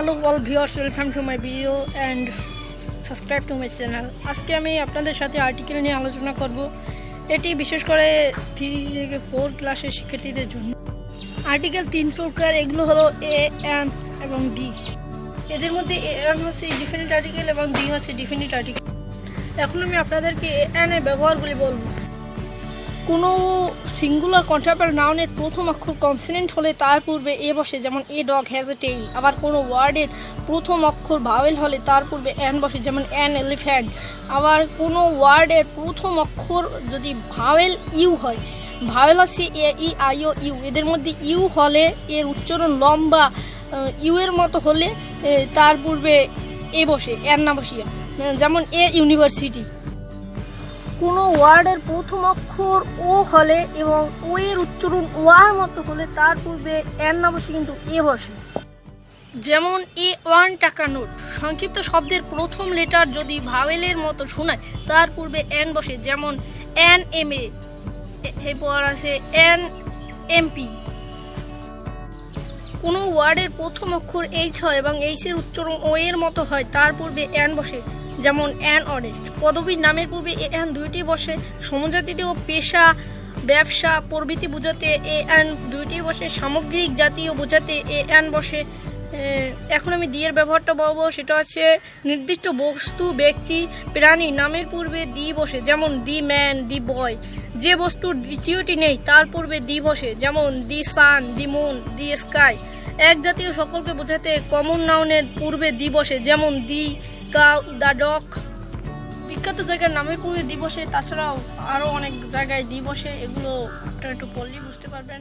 Hello all viewers welcome to my video and subscribe to my channel আজকে আমি আপনাদের সাথে আর্টিকেল নিয়ে আলোচনা করব। এটি বিশেষ করে থ্রি থেকে ফোর ক্লাসের শিক্ষার্থীদের জন্য। আর্টিকেল তিন প্রকার, এগুলো হলো এ এন এবং ডি এদের মধ্যে এ এন হচ্ছে ডিফিনিট আর্টিকেল এবং ডি হচ্ছে ডিফিনিট আর্টিকেল এখন আমি আপনাদেরকে এ এন এর ব্যবহারগুলি বলব। কোনো সিঙ্গুলার কন্ট্রাপার নাউনের প্রথম অক্ষর কনসোনেন্ট হলে তার পূর্বে এ বসে, যেমন a dog has a tail আবার কোনো ওয়ার্ডের প্রথম অক্ষর ভাওয়েল হলে তার পূর্বে অ্যান বসে, যেমন অ্যান এলিফ্যান্ট আবার কোনো ওয়ার্ডের প্রথম অক্ষর যদি ভাওয়েল ইউ হয় ভাওয়েল হচ্ছে এ, ই, আই, ও, ইউ। এদের মধ্যে ইউ হলে এর উচ্চারণ লম্বা ইউ এর মতো হলে তার পূর্বে এ বসে অ্যান না বসিয়া। যেমন এ ইউনিভার্সিটি। কোনো ওয়ার্ডের প্রথম অক্ষর ও হলে এবং ও এর উচ্চারণ ওয়ার মতো হলে তার পূর্বে এর না বসে কিন্তু এ বসে। যেমন এ ওয়ান টাকা নোট, সংক্ষিপ্ত শব্দের প্রথম লেটার যদি ভাওয়েলের মতো শোনায়, তার পূর্বে এন বসে। যেমন এন এম এ এরপর আছে এন এমপি কোনো ওয়ার্ডের প্রথম অক্ষর এইচ হয় এবং এইচের উচ্চারণ ও এর মতো হয়, তার পূর্বে এন বসে। যেমন অ্যান অনেস্ট পদবীর নামের পূর্বে এ অ্যান দুইটি বসে। সমজাতিতে ও পেশা, ব্যবসা, প্রভৃতি বোঝাতে এ অ্যান দুইটি বসে। সামগ্রিক জাতীয় বোঝাতে এ অ্যান বসে। এখন আমি দিয়ের ব্যবহারটা বলব। সেটা হচ্ছে নির্দিষ্ট বস্তু, ব্যক্তি, প্রাণী নামের পূর্বে দি বসে। যেমন দি ম্যান, দি বয়। যে বস্তুর দ্বিতীয়টি নেই, তার পূর্বে দি বসে। যেমন দি সান, দি মুন, দি স্কাই। এক জাতীয় সকলকে বোঝাতে কমন নাউনের পূর্বে দি বসে। যেমন দি কাউ দ্য বিখ্যাত জায়গার নামে করে দিবসে, তাছাড়াও আরও অনেক জায়গায় দিবসে, এগুলো একটু একটু পড়লেই বুঝতে পারবেন।